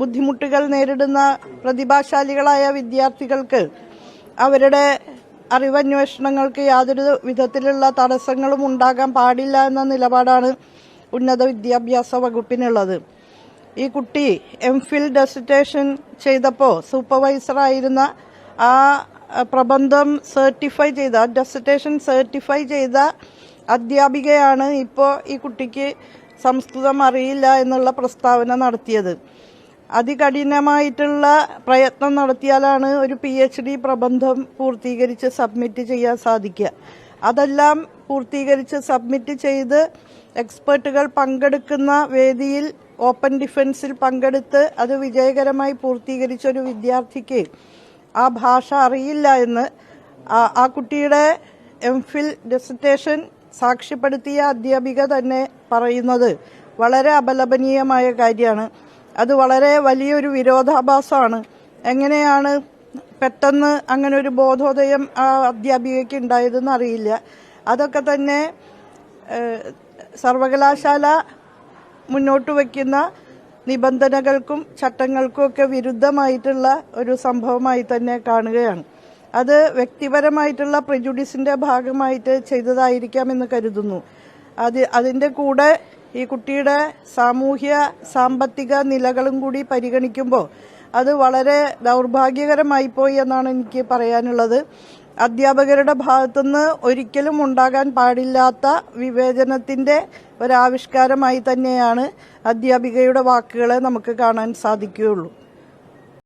ബുദ്ധിമുട്ടുകൾ നേരിടുന്ന പ്രതിഭാശാലികളായ വിദ്യാർത്ഥികൾക്ക് അവരുടെ അറിവന്വേഷണങ്ങൾക്ക് യാതൊരു വിധത്തിലുള്ള തടസ്സങ്ങളും ഉണ്ടാകാൻ പാടില്ല എന്ന നിലപാടാണ് ഉന്നത വിദ്യാഭ്യാസ വകുപ്പിനുള്ളത്. ഈ കുട്ടി എം ഫിൽ ഡെസിറ്റേഷൻ ചെയ്തപ്പോൾ സൂപ്പർവൈസറായിരുന്ന ആ പ്രബന്ധം സർട്ടിഫൈ ചെയ്ത ഡെസിറ്റേഷൻ സർട്ടിഫൈ ചെയ്ത അധ്യാപികയാണ് ഇപ്പോൾ ഈ കുട്ടിക്ക് സംസ്കൃതം അറിയില്ല എന്നുള്ള പ്രസ്താവന നടത്തിയത്. അതികഠിനമായിട്ടുള്ള പ്രയത്നം നടത്തിയാലാണ് ഒരു പി എച്ച് ഡി പ്രബന്ധം പൂർത്തീകരിച്ച് സബ്മിറ്റ് ചെയ്യാൻ സാധിക്കുക. അതെല്ലാം പൂർത്തീകരിച്ച് സബ്മിറ്റ് ചെയ്ത് എക്സ്പേർട്ടുകൾ പങ്കെടുക്കുന്ന വേദിയിൽ ഓപ്പൺ ഡിഫൻസിൽ പങ്കെടുത്ത് അത് വിജയകരമായി പൂർത്തീകരിച്ച ഒരു വിദ്യാർത്ഥിക്ക് ആ ഭാഷ അറിയില്ല എന്ന് ആ- കുട്ടിയുടെ എം ഫിൽ ഡെസിറ്റേഷൻ സാക്ഷ്യപ്പെടുത്തിയ അധ്യാപിക തന്നെ പറയുന്നത് വളരെ അപലപനീയമായ കാര്യമാണ്. അത് വളരെ വലിയൊരു വിരോധാഭാസമാണ്. എങ്ങനെയാണ് പെട്ടെന്ന് അങ്ങനെ ഒരു ബോധോദയം ആ അധ്യാപികയ്ക്ക് ഉണ്ടായതെന്ന് അറിയില്ല. അതൊക്കെ തന്നെ സർവകലാശാല മുന്നോട്ട് വയ്ക്കുന്ന നിബന്ധനകൾക്കും ചട്ടങ്ങൾക്കും ഒക്കെ വിരുദ്ധമായിട്ടുള്ള ഒരു സംഭവമായി തന്നെ കാണുകയാണ്. അത് വ്യക്തിപരമായിട്ടുള്ള പ്രജുഡിസിന്റെ ഭാഗമായിട്ട് ചെയ്തതായിരിക്കാമെന്ന് കരുതുന്നു. അത് അതിന്റെ കൂടെ ഈ കുട്ടിയുടെ സാമൂഹ്യ സാമ്പത്തിക നിലകളും കൂടി പരിഗണിക്കുമ്പോൾ അത് വളരെ ദൗർഭാഗ്യകരമായി പോയി എന്നാണ് എനിക്ക് പറയാനുള്ളത്. അധ്യാപകരുടെ ഭാഗത്തുനിന്ന് ഒരിക്കലും ഉണ്ടാകാൻ പാടില്ലാത്ത വിവേചനത്തിന്റെ ഒരാവിഷ്കാരമായി തന്നെയാണ് അധ്യാപികയുടെ വാക്കുകളെ നമുക്ക് കാണാൻ സാധിക്കുകയുള്ളൂ.